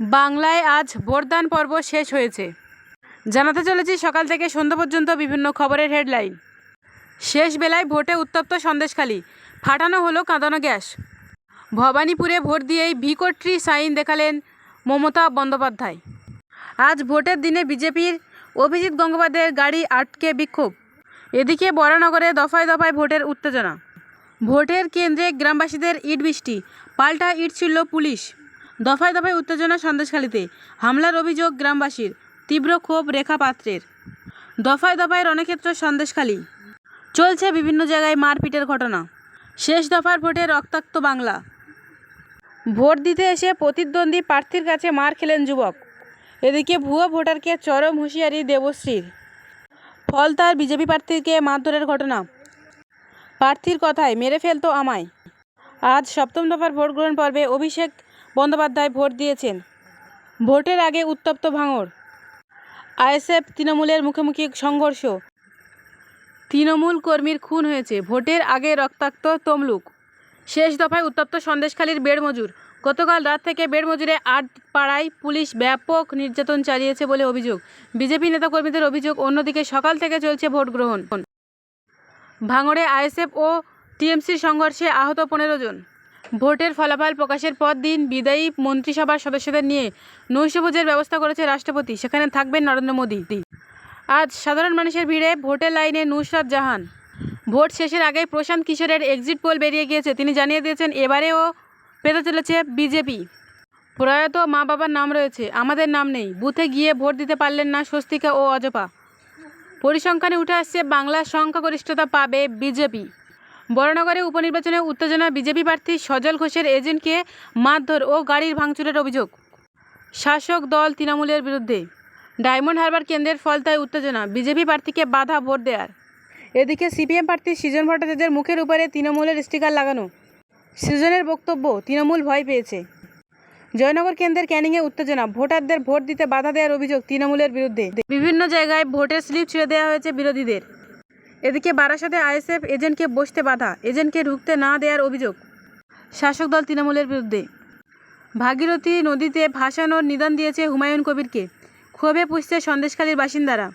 বাংলায় আজ ভোটদান পর্ব শেষ হয়েছে। জানাতে চলেছি সকাল থেকে সন্ধ্যা পর্যন্ত বিভিন্ন খবরের হেডলাইন। শেষ বেলায় ভোটে উত্তপ্ত সন্দেশখালী। ফাটানো হলো কাঁদানো গ্যাস। ভবানীপুরে ভোট দিয়েই ভিকোট্রি সাইন দেখালেন মমতা বন্দ্যোপাধ্যায়। আজ ভোটের দিনে বিজেপির অভিজিৎ গঙ্গোপাধ্যায়ের গাড়ি আটকে বিক্ষোভ। এদিকে বরানগরে দফায় দফায় ভোটের উত্তেজনা। ভোটের কেন্দ্রে গ্রামবাসীদের ইট বৃষ্টি, পাল্টা ইট ছিল পুলিশ। দফায় দফায় উত্তেজনা সন্দেশখালীতে হামলার অভিযোগ গ্রামবাসীর, তীব্র ক্ষোভ রেখা পাত্রের দফায় দফায় রণক্ষেত্র সন্দেশখালী। চলছে বিভিন্ন জায়গায় মারপিটের ঘটনা। শেষ দফার ভোটে রক্তাক্ত বাংলা। ভোট দিতে এসে প্রতিদ্বন্দ্বী প্রার্থীর কাছে মার খেলেন যুবক। এদিকে ভুয়ো ভোটারকে চরম হুঁশিয়ারি দেবশ্রীর। ফল তার বিজেপি প্রার্থীকে মারধরের ঘটনা। প্রার্থীর কথায়, মেরে ফেলতো আমায়। আজ সপ্তম দফার ভোট গ্রহণ পর্বে অভিষেক বন্দ্যোপাধ্যায় ভোট দিয়েছেন। ভোটের আগে উত্তপ্ত ভাঙড়। আইএসএফ তৃণমূলের মুখোমুখি সংঘর্ষ। তৃণমূল কর্মীর খুন হয়েছে। ভোটের আগে রক্তাক্ত তমলুক। শেষ দফায় উত্তপ্ত সন্দেশখালীর বেড়মজুর। গতকাল রাত থেকে বেড়মজুরে আট পাড়ায় পুলিশ ব্যাপক নির্যাতন চালিয়েছে বলে অভিযোগ। বিজেপি নেতাকর্মীদের অভিযোগ, অন্যদিকে সকাল থেকে চলছে ভোট গ্রহণ। ভাঙড়ে আইএসএফ ও টিএমসির সংঘর্ষে আহত পনেরো জন। ভোটের ফলাফল প্রকাশের পর দিন বিদায়ী মন্ত্রিসভার সদস্যদের নিয়ে নৈশভোজের ব্যবস্থা করেছে রাষ্ট্রপতি। সেখানে থাকবেন নরেন্দ্র মোদী। আজ সাধারণ মানুষের ভিড়ে ভোটের লাইনে নুসরাত জাহান। ভোট শেষের আগেই প্রশান্ত কিশোরের এক্সিট পোল বেরিয়ে গিয়েছে। তিনি জানিয়ে দিয়েছেন, এবারেও পেতে চলেছে বিজেপি। প্রয়াত মা বাবার নাম রয়েছে। আমাদের নাম নেই। বুথে গিয়ে ভোট দিতে পারলেন না স্বস্তিকা ও অজপা। পরিসংখ্যানে উঠে আসছে, বাংলার সংখ্যাগরিষ্ঠতা পাবে বিজেপি। বড়নগরে উপনির্বাচনে উত্তেজনা বিজেপি প্রার্থী সজল ঘোষের এজেন্টকে মারধর ও গাড়ির ভাঙচুরের অভিযোগ। শাসক দল তৃণমূলের বিরুদ্ধে। ডায়মন্ড হারবার কেন্দ্রের ফলতায় উত্তেজনা, বিজেপি প্রার্থীকে বাধা ভোট দেওয়ার এদিকে সিপিএম প্রার্থী সৃজন ভট্টাচার্যের মুখের উপরে তৃণমূলের স্টিকার লাগানো। সৃজনের বক্তব্য, তৃণমূল ভয় পেয়েছে। জয়নগর কেন্দ্রের ক্যানিংয়ে উত্তেজনা, ভোটারদের ভোট দিতে বাধা দেওয়ার অভিযোগ তৃণমূলের বিরুদ্ধে। বিভিন্ন জায়গায় ভোটের স্লিপ ছিঁড়ে দেওয়া হয়েছে বিরোধীদের। এদিকে বারাসাতে আইএসএফ এজেন্টকে বসতে বাধা, এজেন্টকে ঢুকতে না দেওয়ার অভিযোগ শাসক দল তৃণমূলের বিরুদ্ধে। ভাগীরথী নদীতে ভাসানোর নিদান দিয়েছে হুমায়ুন কবিরকে, ক্ষোভে পুষছে সন্দেশখালীর বাসিন্দারা।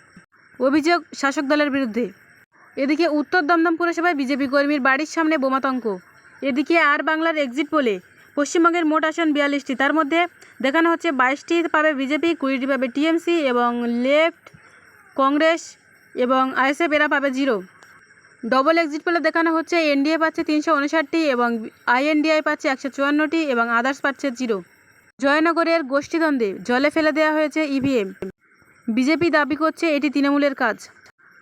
অভিযোগ শাসক দলের বিরুদ্ধে। এদিকে উত্তর দমদম পুরসভায় বিজেপি কর্মীর বাড়ির সামনে বোমাতঙ্ক। এদিকে আর বাংলার এক্সিট পোলে পশ্চিমবঙ্গের মোট আসন বিয়াল্লিশটি, তার মধ্যে দেখানো হচ্ছে বাইশটি পাবে বিজেপি, কুড়িটি পাবে টিএমসি এবং লেফট কংগ্রেস এবং আইএসএফ এরা পাবে জিরো। ডবল এক্সিট পেলে দেখানো হচ্ছে এনডিএ পাচ্ছে তিনশো উনষাটটি এবং আইএনডিআই পাচ্ছে একশো চুয়ান্নটি এবং আদার্স পাচ্ছে জিরো। জয়নগরের গোষ্ঠীদ্বন্দ্বে জলে ফেলে দেওয়া হয়েছে ইভিএম বিজেপি দাবি করছে এটি তৃণমূলের কাজ।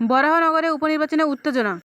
বরাহনগরে উপনির্বাচনে উত্তেজনা।